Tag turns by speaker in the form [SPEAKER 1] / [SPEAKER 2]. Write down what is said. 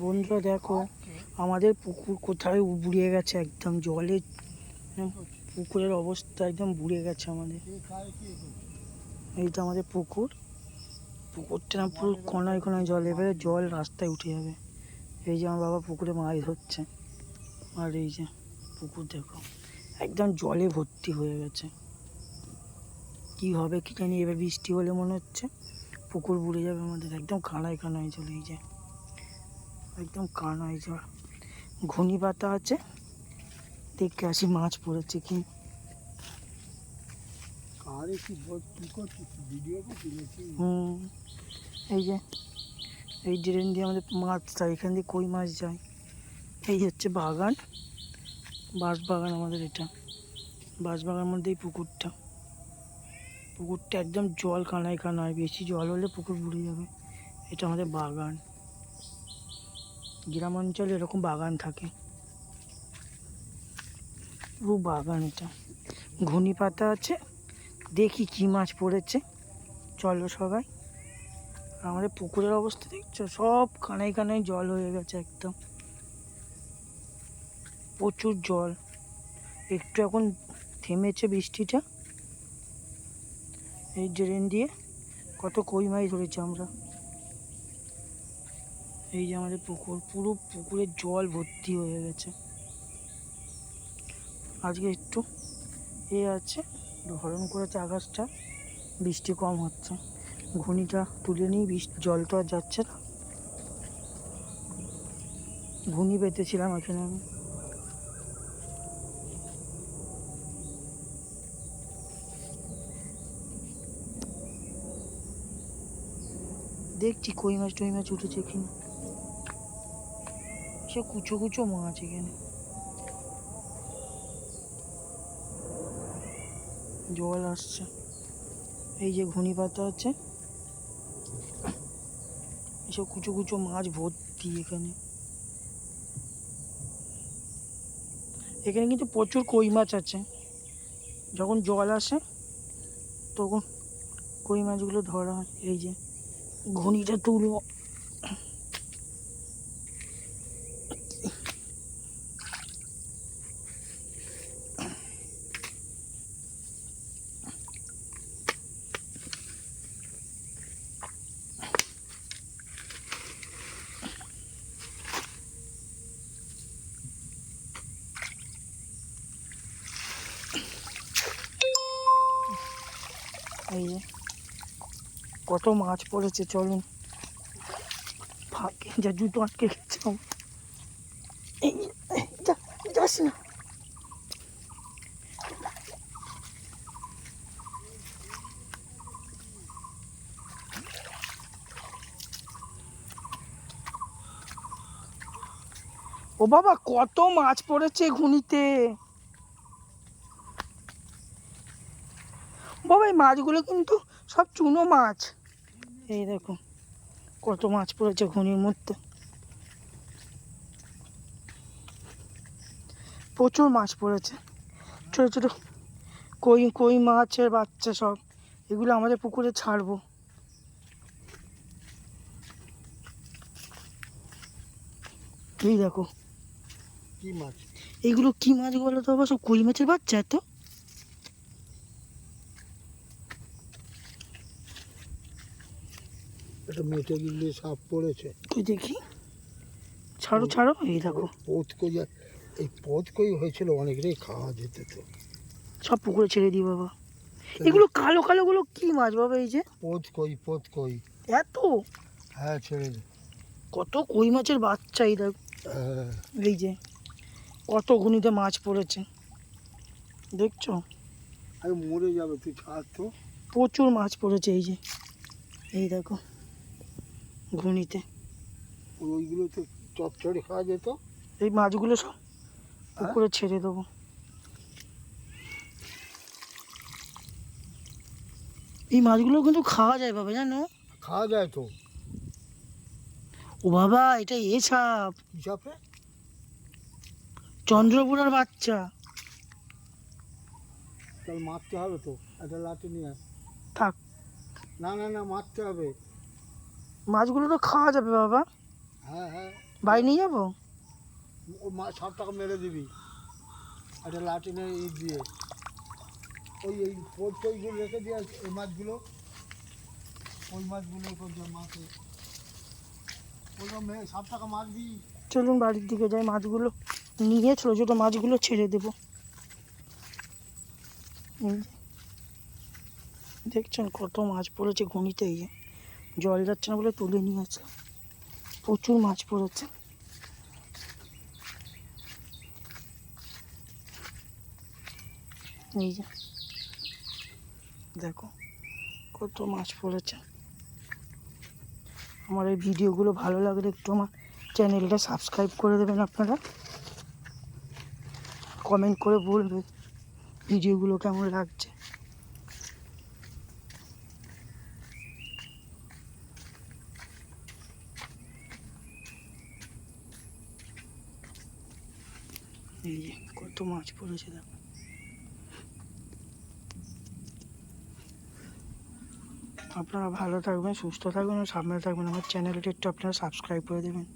[SPEAKER 1] বন্ধুরা দেখো আমাদের পুকুর কোথায় বুড়িয়ে গেছে একদম জলে। পুকুরের অবস্থা একদম বুড়িয়ে গেছে আমাদের। এই তো আমাদের পুকুর। পুকুরটা না পুরো কোনায় কোনায় জল এবারে জল রাস্তায় উঠে যাবে। এই যে আমার বাবা পুকুরে মাছ ধরছে। আর এই যে পুকুর দেখো একদম জলে ভর্তি হয়ে গেছে। কি হবে কি জানি এবার বৃষ্টি হলে মনে হচ্ছে পুকুর বুড়ে যাবে আমাদের একদম কানায় কানায় চলে এই যে। একদম কানায় জল ঘূর্ণি পাতা আছে। দেখে আসি মাছ পড়েছে কি।
[SPEAKER 2] আরে কি ভিডিও
[SPEAKER 1] হুম এই যে এই ড্রেন দিয়ে আমাদের মাছ যায় এখান দিয়ে কই মাছ যায়। এই হচ্ছে বাগান। বাঁশ বাগান আমাদের এটা। বাঁশ বাগানের মধ্যেই পুকুরটা। পুকুরটা একদম জল কানায় কানায় বেশি জল হলে পুকুর বুড়ে যাবে। এটা আমাদের বাগান। গ্রাম অঞ্চলে এরকম বাগান থাকে। পুরো বাগান এটা। ঘুনি পাতা আছে। দেখি কি মাছ পড়েছে। চলো সবাই। আমাদের পুকুরের অবস্থা দেখছ? সব কানায় কানায় জল হয়ে গেছে একদম। প্রচুর জল। একটু এখন থেমেছে বৃষ্টিটা। এই ড্রেন দিয়ে কত কই মাছ ধরেছি আমরা। এই যে আমাদের পুকুর, পুরো পুকুরে জল ভর্তি হয়ে গেছে। আজকে একটু এ আছে হরণ করেছে আকাশটা, বৃষ্টি কম হচ্ছে। ঘুনিটা তুলে নিই বৃষ্টি জল তো আর যাচ্ছে না। ঘুনি পেতেছিলাম এখানে আমি। দেখছি কই মাছ, টই মাছ উঠেছে কিনা। সে কুচো কুচো মাছ এখানে। জল আসছে। এই যে ঘুনি পাতা আছে, এসব কুচো কুচো মাছ ভর্তি এখানে। এখানে কিন্তু প্রচুর কই মাছ আছে। যখন জল আসে, তখন কই মাছগুলো ধরা হয়। এই যে ঘুনিটা তুলবো এই যে কত মাছ পড়েছে, চলুন। ফাঁকে যা জুতো আটকে গেছে যাস না। ও বাবা, কত মাছ পড়েছে ঘুনিতে। বাবা, এই মাছগুলো কিন্তু সব চুনো মাছ। এই দেখো কত মাছ পড়েছে ঘুনির মধ্যে। প্রচুর মাছ পড়েছে। ছোট ছোট কই কই মাছের বাচ্চা সব এগুলো আমাদের পুকুরে ছাড়বো। এই দেখো।
[SPEAKER 2] কি মাছ?
[SPEAKER 1] এগুলো কি মাছ বলো তো? সব কই মাছের বাচ্চা তো
[SPEAKER 2] এটা মেটে গিলে সাপ পড়েছে।
[SPEAKER 1] তুই দেখি। ছাড়ো ছাড়ো এই দেখো।
[SPEAKER 2] পথ কই এই পথ কই হয়েছিল? অনেক রে খাওয়া যেত তো।
[SPEAKER 1] সব পুকুরে ছেড়ে দিই বাবা। এগুলো কালো কালো গুলো কি মাছ বাবা এই যে?
[SPEAKER 2] পথ কই পথ কই?
[SPEAKER 1] এত?
[SPEAKER 2] হ্যাঁ ছেড়ে দে।
[SPEAKER 1] কত কই মাছের বাচ্চা এই দেখ।
[SPEAKER 2] হ্যাঁ।
[SPEAKER 1] এই যে কত ঘুনিতে মাছ পড়েছে। দেখছ?
[SPEAKER 2] আরে মরে যাবে তুই ছাড় তো।
[SPEAKER 1] প্রচুর মাছ পড়েছে এই যে। এই দেখো। ঘুনিতে
[SPEAKER 2] ওইগুলো তো চচ্চড়ি খাওয়া যেত?
[SPEAKER 1] এই মাছগুলো সব পুকুরে ছেড়ে দেবো। এই মাছগুলো কিন্তু খাওয়া যায় বাবা জানো?
[SPEAKER 2] খাওয়া যায় তো।
[SPEAKER 1] ও বাবা এটা এ সাপ।
[SPEAKER 2] সাপে?
[SPEAKER 1] চন্দ্রপুরার বাচ্চা।
[SPEAKER 2] তাহলে মারতে হবে তো একটা লাঠি নিয়ে।
[SPEAKER 1] থাক।
[SPEAKER 2] না না না মারতে হবে।
[SPEAKER 1] মাছগুলো তো খাওয়া যাবে বাবা।
[SPEAKER 2] হ্যাঁ হ্যাঁ।
[SPEAKER 1] বাড়ি নিয়ে যাব?
[SPEAKER 2] ও মা সব টাকা মেরে দিবি। একটা লাটিনে ইট দিয়ে। ওই এই পোদ কইগুলো রেখে দিয়ে এই মাছগুলো। ওই মাছগুলো মাছে ওইগুলো সব টাকা মারবি
[SPEAKER 1] চলুন বাড়ির দিকে যাই মাছগুলো নিয়ে ছোটো ছোটো মাছগুলো ছেড়ে দেবো। দেখছেন কত মাছ পড়েছে গণিতে গিয়ে জল যাচ্ছে না বলে তুলে নিয়েছে প্রচুর মাছ পড়েছে। এই যে, দেখো কত মাছ পড়েছে। আমার এই ভিডিওগুলো ভালো লাগলে একটু আমার চ্যানেলটা সাবস্ক্রাইব করে দেবেন আপনারা। কমেন্ট করে বলবেন ভিডিওগুলো কেমন লাগছে। এই যে, কত মাছ পড়েছে দেখো। আপনারা ভালো থাকবেন, সুস্থ থাকবেন ও সামনে থাকবেন। আমার চ্যানেলটি একটু আপনারা সাবস্ক্রাইব করে দেবেন।